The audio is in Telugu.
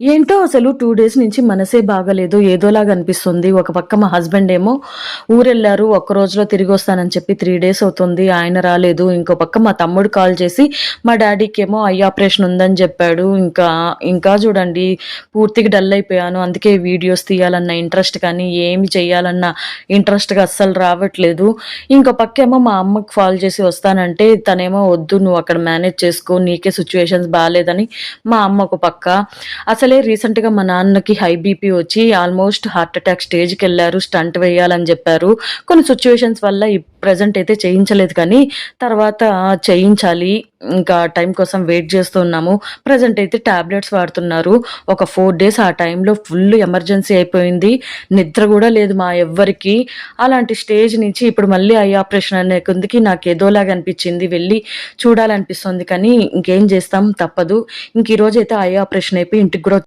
ఏంటో అసలు టూ డేస్ నుంచి మనసే బాగలేదు. ఏదోలాగా అనిపిస్తుంది. ఒక పక్క మా హస్బెండ్ ఏమో ఊరెళ్ళారు. ఒక్క రోజులో తిరిగి వస్తానని చెప్పి త్రీ డేస్ అవుతుంది. ఆయన రాలేదు. ఇంకో పక్క మా తమ్ముడు కాల్ చేసి మా డాడీకి ఏమో ఐ ఆపరేషన్ ఉందని చెప్పాడు. ఇంకా ఇంకా చూడండి పూర్తిగా డల్ అయిపోయాను. అందుకే వీడియోస్ తీయాలన్న ఇంట్రెస్ట్ కానీ ఏమి చేయాలన్న ఇంట్రెస్ట్గా అస్సలు రావట్లేదు. ఇంకో పక్క ఏమో మా అమ్మకి కాల్ చేసి వస్తానంటే తనేమో వద్దు నువ్వు అక్కడ మేనేజ్ చేసుకో. నీకే సిచ్యువేషన్స్ బాగాలేదని మా అమ్మ ఒక పక్క. అసలు రీసెంట్గా మా నాన్నకి హై బీపీ వచ్చి ఆల్మోస్ట్ హార్ట్ అటాక్ స్టేజ్కి వెళ్ళారు స్టంట్ వేయాలని చెప్పారు. కొన్ని సిచ్యువేషన్స్ వల్ల ప్రజెంట్ అయితే చేయించలేదు కానీ తర్వాత చేయించాలి ఇంకా టైం కోసం వెయిట్ చేస్తున్నాము. ప్రజెంట్ అయితే టాబ్లెట్స్ వాడుతున్నారు. ఒక ఫోర్ డేస్ ఆ టైంలో ఫుల్ ఎమర్జెన్సీ అయిపోయింది. నిద్ర కూడా లేదు మా ఎవ్వరికి. అలాంటి స్టేజ్ నుంచి ఇప్పుడు మళ్ళీ ఐ ఆపరేషన్ అనే కొందికి నాకు ఏదోలాగా అనిపించింది. వెళ్ళి చూడాలనిపిస్తుంది కానీ ఇంకేం చేస్తాం? తప్పదు. ఇంక ఈరోజు అయితే ఐ ఆపరేషన్ అయిపోయి ఇంటికి కూడా